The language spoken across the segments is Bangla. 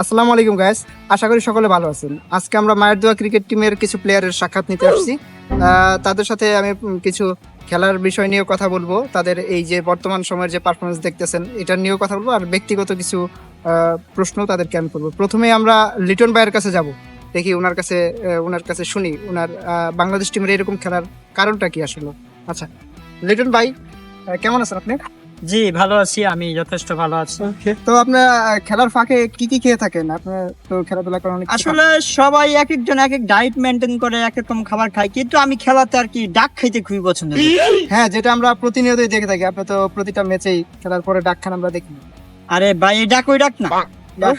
আসসালামু আলাইকুম গাইস আশা করি সকলে ভালো আছেন। আজকে আমরা মায়ের দোয়া ক্রিকেট টিমের কিছু প্লেয়ারের সাক্ষাৎ নিতে আসছি। তাদের সাথে আমি কিছু খেলার বিষয় নিয়েও কথা বলব। তাদের এই যে বর্তমান সময়ের যে পারফরমেন্স দেখতেছেন এটা নিয়েও কথা বলব। আর ব্যক্তিগত কিছু প্রশ্ন তাদেরকে আমি করব। প্রথমে আমরা লিটন ভাইয়ের কাছে যাব। দেখি ওনার কাছে ওনার কাছে শুনি। ওনার বাংলাদেশ টিমের এরকম খেলার কারণটা কি আসলে? আচ্ছা লিটন ভাই কেমন আছেন আপনি? জি ভালো আছি আমি যথেষ্ট ভালো আছি। তো আপনার খেলার ফাঁকে কি কি খেয়ে থাকেন? আপনার তো খেলাধুলা করেন আসলে সবাই এক একজন এক এক ডায়েট মেনটেন করে এক রকম খাবার খায় কিন্তু আমি খেলাতে আর কি ডাক খাইতে খুবই পছন্দ করি। হ্যাঁ যেটা আমরা প্রতিনিয়তই দেখে থাকি আপনি তো প্রতিটা ম্যাচেই খেলার পরে ডাক খান আমরা দেখি। আরে ভাই এই ডাক ওই ডাক না।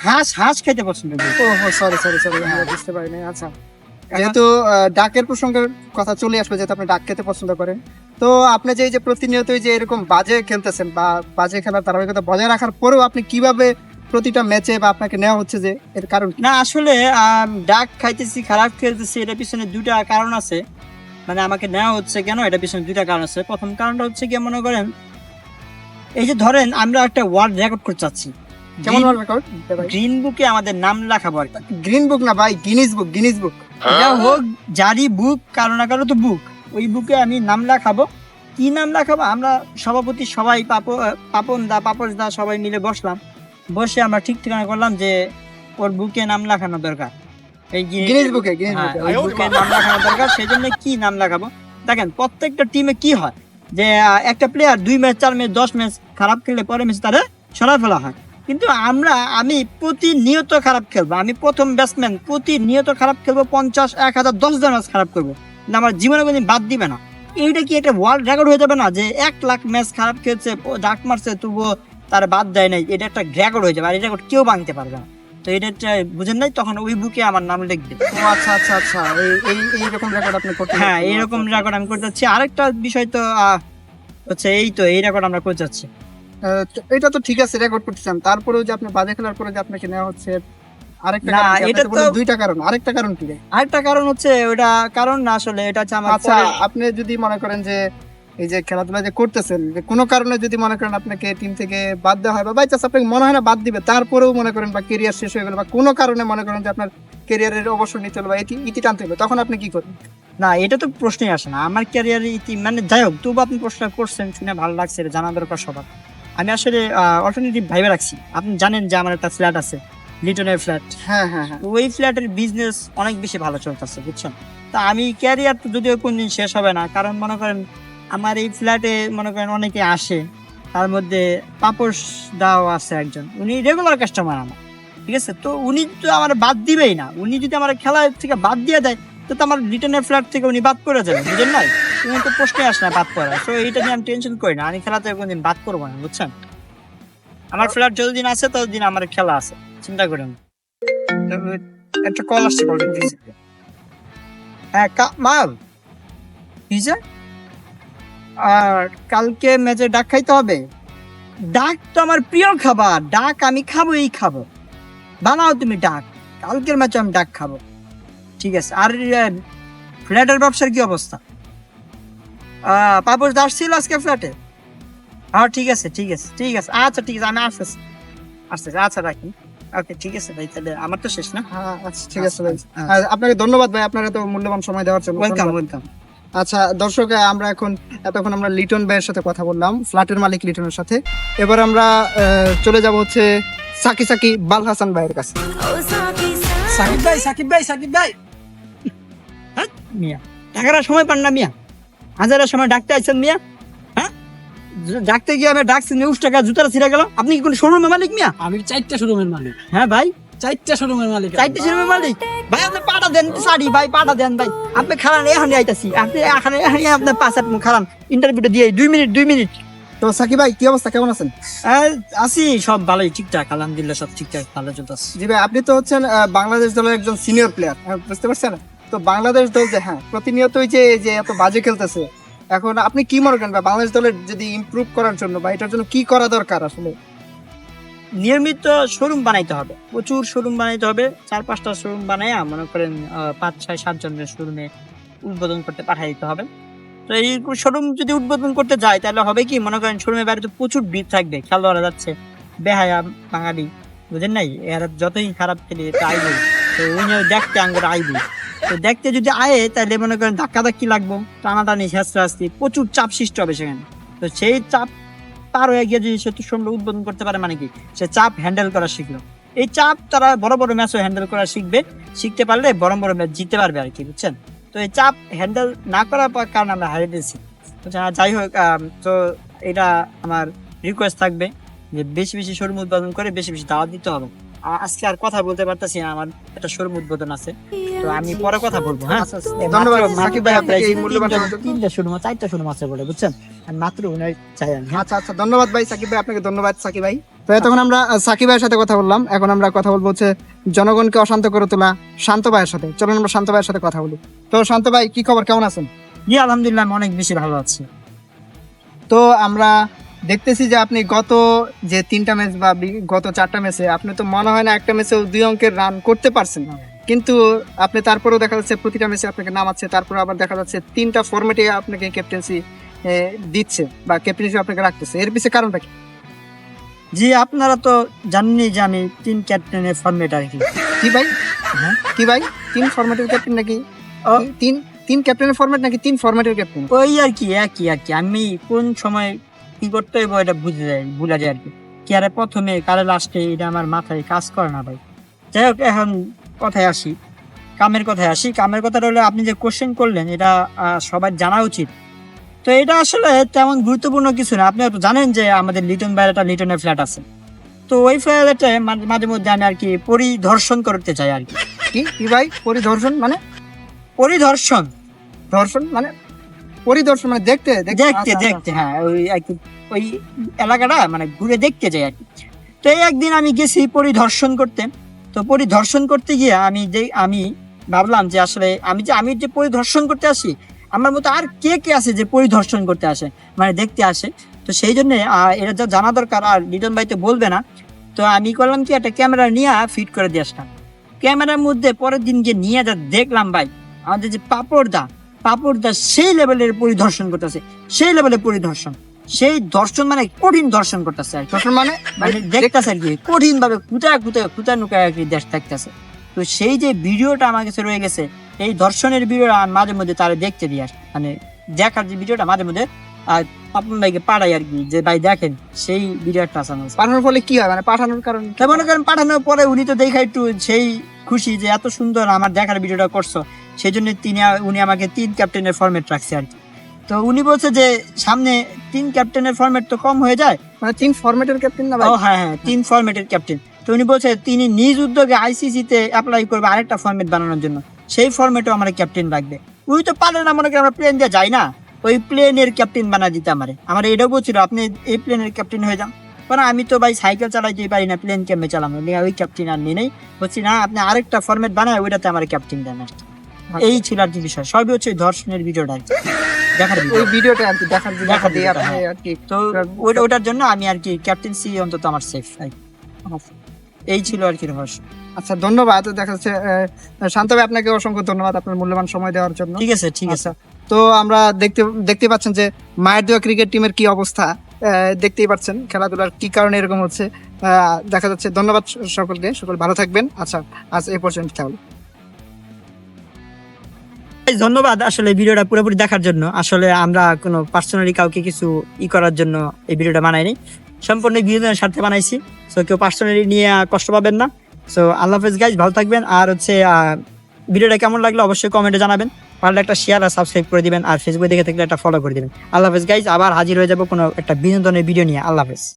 হাঁস হাঁস খাইতে পছন্দ করি। ও সরি সরি সরি বুঝতে পারিনি আচ্ছা। যেহেতু ডাকের প্রসঙ্গের কথা চলে আসবে যেহেতু আপনি ডাক খেতে পছন্দ করেন। তো আপনি যে এই যে প্রতিনিয়তই যে এরকম বাজে খেলতেছেন বা বাজে খেলার ধারাবাহিকতা বজায় রাখার পরেও আপনি কীভাবে প্রতিটা ম্যাচে বা আপনাকে নেওয়া হচ্ছে যে এর কারণ না আসলে ডাক খাইতেছি খারাপ খেলতেছি এটার পিছনে দুইটা কারণ আছে। মানে আমাকে নেওয়া হচ্ছে কেন এটার পিছনে দুইটা কারণ আছে। প্রথম কারণটা হচ্ছে কি মনে করেন এই যে ধরেন আমরা একটা ওয়ার্ল্ড রেকর্ড করতে চাচ্ছি। কেমন ভালো রেকর্ড গ্রিন বুকে আমাদের নাম লেখাবো আর কি গ্রিন বুক না ভাই গিনিস বুক গিনিস বুক এটা হোক জারি বুক কারও না কারও তো বুক। ওই বুকে আমি নাম লেখাবো। কি নাম লেখাবো? আমরা সভাপতি সবাই পাপ পাপন দা পাপস দা সবাই মিলে বসলাম। বসে আমরা ঠিক ঠিকানা করলাম যে ওর বুকে নাম লেখানো দরকার। এই যে- গিনিস বুকে গিনিস হ্যাঁ, বুকে ওই বুকে নাম লেখানো দরকার সেই জন্য কি নাম লেখাবো? দেখেন প্রত্যেকটা টিমে কি হয়? যে একটা প্লেয়ার দুই ম্যাচ চার ম্যাচ দশ ম্যাচ খারাপ খেললে পরে ম্যাচ তারা সরাই ফেলা হয়। কিন্তু আমরা আমি প্রতিনিয়ত খারাপ খেলব। আমি প্রথম ব্যাটসম্যান প্রতিনিয়ত খারাপ খেলব পঞ্চাশ এক হাজার দশ জন ম্যাচ খারাপ করব। কিন্তু আমার জীবনে কোনদিন বাদ দিবে না। এইটা কি একটা ওয়ার্ল্ড রেকর্ড হয়ে যাবে না? যে এক লাখ ম্যাচ খারাপ খেলছে ডাক মারছে তবুও তার বাদ দেয় নাই এটা একটা রেকর্ড হয়ে যাবে। আর এই রেকর্ড কেউ ভাঙতে পারবে না। তো এটা বুঝেন নাই? তখন ওই বুকে আমার নাম লিখবে। ও আচ্ছা আচ্ছা আচ্ছা। এই এই এইরকম রেকর্ড আপনি করতে হ্যাঁ। এইরকম রেকর্ড আমি করতে যাচ্ছি। আরেকটা বিষয় তো আহ, হচ্ছে এই তো এই রেকর্ড আমরা করতে তো এটা তো ঠিক আছে রেকর্ড করতেছেন তারপরেও যে আপনি বাজে খেলার পরে যে আপনাকে নেওয়া হচ্ছে আরেকটা কারণ আপনি এটা তো দুইটা কারণ। আরেকটা কারণ কি আরেকটা কারণ হচ্ছে ওটা কারণ না আসলে এটা হচ্ছে আমার আচ্ছা আপনি যদি মনে করেন যে এই যে খেলাধুলা যে করতেছেন যে কোনো কারণে যদি মনে করেন আপনাকে টিম থেকে বাদ দেওয়া হয় বা বাই চান্স আপনাকে মনে হয় না বাদ দিবে তারপরেও মনে করেন বা কেরিয়ার শেষ হয়ে গেল বা কোনো কারণে মনে করেন যে আপনার কেরিয়ারের অবসর নিতে হলো বা ইতি ইতি টানতে হলো তখন আপনি কি করবেন? না এটা তো প্রশ্নই আসে না। আমার ক্যারিয়ারে ইতি মানে যাই হোক তবু আপনি প্রশ্ন করছেন শুনে ভালো লাগছে জানা দরকার সবার। আমি আসলে অল্টারনেটিভ ভাইবে রাখছি। আপনি জানেন যে আমার একটা ফ্ল্যাট আছে লিটনের ফ্ল্যাট হ্যাঁ হ্যাঁ হ্যাঁ। ওই ফ্ল্যাটের বিজনেস অনেক বেশি ভালো চলতেছে বুঝছেন? তা আমি ক্যারিয়ার তো যদিও কোনদিন শেষ হবে না কারণ মনে করেন আমার এই ফ্ল্যাটে মনে করেন অনেকে আসে তার মধ্যে পাপস দাও আছে একজন উনি রেগুলার কাস্টমার আমার ঠিক আছে? তো উনি তো আমার বাদ দিবেই না উনি যদি আমার খেলা থেকে বাদ দিয়ে দেয় তো তো আমার রিটার্নের ফ্ল্যাট থেকে উনি বাদ করে যাবে বুঝলেন নাই? উনি তো প্রশ্নই আসে না বাদ করা তো এইটা নিয়ে আমি টেনশন করি না। আমি খেলা থেকে কোনদিন বাদ করব না বুঝছেন? আমার ফ্ল্যাট যতদিন আছে ততদিন আমার খেলা আছে। চিন্তা করেন। একটা কল আসছে কল হ্যাঁ কা- মাল? আর কালকে ম্যাচে ডাক খাইতে হবে? ডাক তো আমার প্রিয় খাবার। ডাক আমি খাবোই খাব। বানাও তুমি ডাক। কালকের ম্যাচে আমি ডাক খাব। ঠিক আছে। আর ফ্ল্যাটের ব্যবসার কি অবস্থা? পাপস দাস ছিল আজকে ফ্ল্যাটে হ্যাঁ ঠিক আছে ঠিক আছে ঠিক আছে। আচ্ছা ঠিক আছে আমি আসতেছি। আসতেছি আচ্ছা রাখি। ওকে ঠিক আছে ভাই তাহলে আমার তো শেষ না? হ্যাঁ আচ্ছা ঠিক আছে ভাই। আচ্ছা। আপনাকে ধন্যবাদ ভাই আপনারা তো মূল্যবান সময় দেওয়ার জন্য। ওয়েলকাম ওয়েলকাম আচ্ছা দর্শক আমরা এখন এতক্ষণ আমরা লিটন ভাইয়ের সাথে কথা বললাম ফ্ল্যাটের মালিক লিটনের সাথে। এবার আমরা আহ, চলে যাব হচ্ছে সাকি সাকি বাল হাসান ভাইয়ের কাছে। সাকিব ভাই সাকিব ভাই সাকিব ভাই। হ্যাঁ, মিয়া। টাকার সময় পান না মিয়া। হাজারের সময় ডাকতে আইছেন মিয়া? হ্যাঁ? ডাকতে গিয়ে আমি ডাকছি নিউজ টাকা জুতার ছিঁড়ে গেল। আপনি কি কোন শোরুমের মালিক মিয়া? আমি চারটা শোরুমের মালিক। হ্যাঁ ভাই। চারটা শোরুমের মালিক চারটে শোরুমের মালিক? ভাই আপনি পাটা দেন সারি ভাই পাটা দেন ভাই। আপনি খারান এখানে আইতাছি। আপনি এখানে এখানে আপনার পাঁচ আট খারান ইন্টারভিউটা দিয়ে দুই মিনিট দুই মিনিট। তো সাকি ভাই কি অবস্থা? কেমন আছেন? আছি সব ভালোই ঠিকঠাক আলহামদুলিল্লাহ সব ঠিকঠাক ভালো চলতেছে। জি ভাই আপনি তো হচ্ছেন বাংলাদেশ দলের একজন সিনিয়র প্লেয়ার বুঝতে পারছেন? তো বাংলাদেশ দল যে হ্যাঁ প্রতিনিয়তই যে যে এত বাজে খেলতেছে, এখন আপনি কি মনে করেন বাংলাদেশ দলের যদি ইমপ্রুভ করার জন্য বা এটার জন্য কি করা দরকার আসলে? নিয়মিত শোরুম বানাইতে হবে, প্রচুর শোরুম বানাইতে হবে, চার পাঁচটা শোরুম বানাইয়া মনে করেন পাঁচ, ছয়, সাত জনের শোরুমে উদ্বোধন করতে পাঠিয়ে দিতে হবে। তো এই শোরুম যদি উদ্বোধন করতে যায়, তাহলে হবে কি, মনে করেন শোরুমের বাইরে তো প্রচুর ভিড় থাকবে, খেলোয়াড়রা যাচ্ছে, বেহায়া বাঙালি, বুঝেন নাই? এর যতই খারাপ খেলে তো আইবো তো উনি দেখতে আঙ্গুর আইবো তো দেখতে যদি আয়ে তাহলে মনে করেন ধাক্কা ধাক্কি লাগবো, টানাটানি শাস্ত্র আসতে প্রচুর চাপ সৃষ্টি হবে সেখানে। তো সেই চাপ পার হয়ে গিয়ে যদি সে সুন্দর উদ্বোধন করতে পারে মানে কি? সে চাপ হ্যান্ডেল করা শিখলো। এই চাপ তারা বড় বড় ম্যাচও হ্যান্ডেল করা শিখবে। শিখতে পারলে বড় বড় ম্যাচ জিততে পারবে আর কি, বুঝছেন? তো এই চাপ হ্যান্ডেল না করার কারণে আমরা হারিয়ে দিয়েছি। যাই হোক তো এটা আমার রিকোয়েস্ট থাকবে যে বেশি বেশি শোরুম উৎপাদন করে বেশি বেশি দাওয়াত দিতে হবে। আজকে আর কথা বলতে পারতেছি না আমার একটা শোরুম উদ্বোধন আছে। তো আমি পরে কথা বলব হ্যাঁ? আচ্ছা, আচ্ছা। ধন্যবাদ। সাকিব ভাই আপনাকে এই মূল্যবান তিনটা-। শোরুম চারটা শোরুম আছে বলে বুঝছেন? আর মাত্র উনি চাই হ্যাঁ? আচ্ছা আচ্ছা ধন্যবাদ ভাই সাকিব ভাই আপনাকে ধন্যবাদ সাকিব ভাই। তো এতক্ষণ আমরা সাকিব ভাইয়ের সাথে কথা বললাম। এখন আমরা কথা বলব হচ্ছে জনগণকে অশান্ত করে তোলা শান্ত ভাইয়ের সাথে। চলুন আমরা শান্ত ভাইয়ের সাথে কথা বলি। তো শান্ত ভাই কি খবর? কেমন আছেন? জি আলহামদুলিল্লাহ অনেক বেশি ভালো আছি। তো আমরা দেখতেছি যে আপনি গত যে তিনটা ম্যাচ বা গত চারটা ম্যাচে আপনি তো মনে হয় না একটা ম্যাচে দুই অঙ্কের রান করতে পারছেন। কিন্তু আপনি তারপরেও দেখা যাচ্ছে প্রতিটা ম্যাচে আপনাকে নামাচ্ছে তারপরে আবার দেখা যাচ্ছে তিনটা ফরম্যাটে আপনাকে ক্যাপ্টেন্সি দিচ্ছে বা ক্যাপ্টেন্সি আপনাকে রাখতেছে। এর পিছনে কারণটা কি? জি আপনারা তো জানেনই যে আমি তিন ক্যাপ্টেনের ফর্মেট আর কি। কি ভাই? হ্যাঁ? কি ভাই? তিন ফরম্যাটের ক্যাপ্টেন নাকি? তিন তিন ক্যাপ্টেনের ফরম্যাট নাকি তিন ফরম্যাটের ক্যাপ্টেন ওই আর কি একই আর কি আমি কোন সময় কি করতে হইব এটা বুঝে যায়, ভুলা যায় আর কি। আরে প্রথমে, কারে লাস্টে এটা আমার মাথায় কাজ করে না ভাই। যাই হোক, এখন কথায় আসি। কামের কথায় আসি। কামের কথাটা হলো, আপনি যে কোশ্চেন করলেন, এটা সবার জানা উচিত। তো এটা আসলে তেমন গুরুত্বপূর্ণ কিছু না। আপনি তো জানেন যে আমাদের লিটন বাইরে একটা লিটনের ফ্ল্যাট আছে। তো ওই ফ্ল্যাটে মাঝে মধ্যে আমি আর কি পরিদর্শন করতে চাই আর কি। কি? ভাই? পরিদর্শন মানে? পরিদর্শন। ধর্ষণ মানে পরিদর্শন মানে দেখতে দেখতে আচ্ছা, দেখতে হ্যাঁ ওই ওই এলাকাটা মানে ঘুরে দেখতে যাই আর কি। তো এই একদিন আমি গেছি পরিদর্শন করতে। তো পরিদর্শন করতে গিয়ে আমি যে আমি ভাবলাম যে আসলে আমি যে আমি যে পরিদর্শন করতে আসি আমার মতো আর কে কে আছে যে পরিদর্শন করতে আসে মানে দেখতে আসে? তো সেই জন্যে এটা যা জানা দরকার আর লিটন ভাই তো বলবে না। তো আমি করলাম কি একটা ক্যামেরা নিয়ে ফিট করে দিয়ে আসলাম। ক্যামেরার মধ্যে পরের দিন গিয়ে নিয়ে যা দেখলাম ভাই আমাদের যে পাপড়দা পাপড়দা সেই লেভেলের পরিদর্শন করতেছে। সেই লেভেলের পরিদর্শন। সেই দর্শন মানে কঠিন দর্শন করতেছে আর। দর্শন মানে? মানে দেখতেছে আর কি কঠিন ভাবে কুতা কুতা কুতা নুকায় আর কি দেশ থাকতেছে। তো সেই যে ভিডিওটা আমার কাছে রয়ে গেছে এই দর্শনের ভিডিওটা মাঝে মধ্যে তারা দেখতে দিই আর মানে দেখার যে ভিডিওটা মাঝে মধ্যে আর আপন ভাইকে পাঠাই আর কি যে ভাই দেখেন সেই ভিডিওটা আছে আমার পাঠানোর ফলে কি হয়? মানে পাঠানোর কারণ? মনে করেন পাঠানোর পরে উনি তো দেখা একটু সেই খুশি যে এত সুন্দর আমার দেখার ভিডিওটা করছ। সেই জন্য তিনি উনি আমাকে তিন ক্যাপ্টেনের ফরম্যাট রাখছে আর কি। তো উনি বলছে যে সামনে তিন ক্যাপ্টেনের ফরম্যাট তো কম হয়ে যায়। মানে তিন ফরম্যাটের ক্যাপ্টেন না ও হ্যাঁ হ্যাঁ তিন ফরম্যাটের ক্যাপ্টেন তো উনি বলছে তিনি নিজ উদ্যোগে আইসিসি তে অ্যাপ্লাই করবে আরেকটা ফরম্যাট বানানোর জন্য। সেই ফরম্যাটও আমার ক্যাপ্টেন লাগবে উনি তো পারে না মনে করেন আমরা প্লেন দিয়ে যাই না। ওই প্লেনের ক্যাপ্টেন বানা দিতে আমারে। আমার এটাও বলছিল আপনি এই প্লেনের ক্যাপ্টেন হয়ে যান। কারণ আমি তো ভাই সাইকেল চালাইতেই পারি না প্লেন কেমনে চালাবো? নিয়ে ওই ক্যাপ্টেন আর নিয়ে নেই। বলছি না আপনি আরেকটা ফরম্যাট বানায় ওইটাতে আমার ক্যাপ্টেন দেন। আর। এই ছিল আর কি বিষয়। সবই হচ্ছে ধর্ষণের ভিডিওটা আর কি। দেখার ওই ভিডিওটা আর কি দেখার জন্য দেখার দিয়ে আপনি হ্যাঁ। আর কি তো ওইটা ওটার জন্য আমি আর কি ক্যাপ্টেন্সি অন্তত আমার সেফ এই ছিল আর কি রহস্য। আচ্ছা ধন্যবাদ। দেখা যাচ্ছে আহ, শান্ত ভাই আপনাকে অসংখ্য ধন্যবাদ আপনার মূল্যবান সময় দেওয়ার জন্য। ঠিক আছে ঠিক আছে। আচ্ছা তো আমরা দেখতে দেখতে পাচ্ছেন যে মায়ের দেওয়া ক্রিকেট টিমের কি অবস্থা। দেখতেই পাচ্ছেন খেলাধুলার কি কারণে এরকম হচ্ছে। দেখা যাচ্ছে ধন্যবাদ সকলকে। সকল ভালো থাকবেন। আচ্ছা আজ এ পর্যন্ত তাহলে। ধন্যবাদ আসলে ভিডিওটা পুরোপুরি দেখার জন্য। আসলে আমরা কোনো পার্সোনালি কাউকে কিছু ই করার জন্য এই ভিডিওটা বানাইনি। সম্পূর্ণ বিনোদনের স্বার্থে বানাইছি। সো কেউ পার্সোনালি নিয়ে কষ্ট পাবেন না। সো আল্লাহ হাফেজ গাইজ ভালো থাকবেন। আর হচ্ছে ভিডিওটা কেমন লাগল অবশ্যই কমেন্টে জানাবেন। পারলে একটা শেয়ার আর সাবস্ক্রাইব করে দিবেন। আর ফেসবুকে দেখে থাকলে একটা ফলো করে দিবেন। আল্লাহ হাফেজ গাইজ আবার হাজির হয়ে যাব কোনো একটা বিনোদনের ভিডিও নিয়ে। আল্লাহ হাফেজ।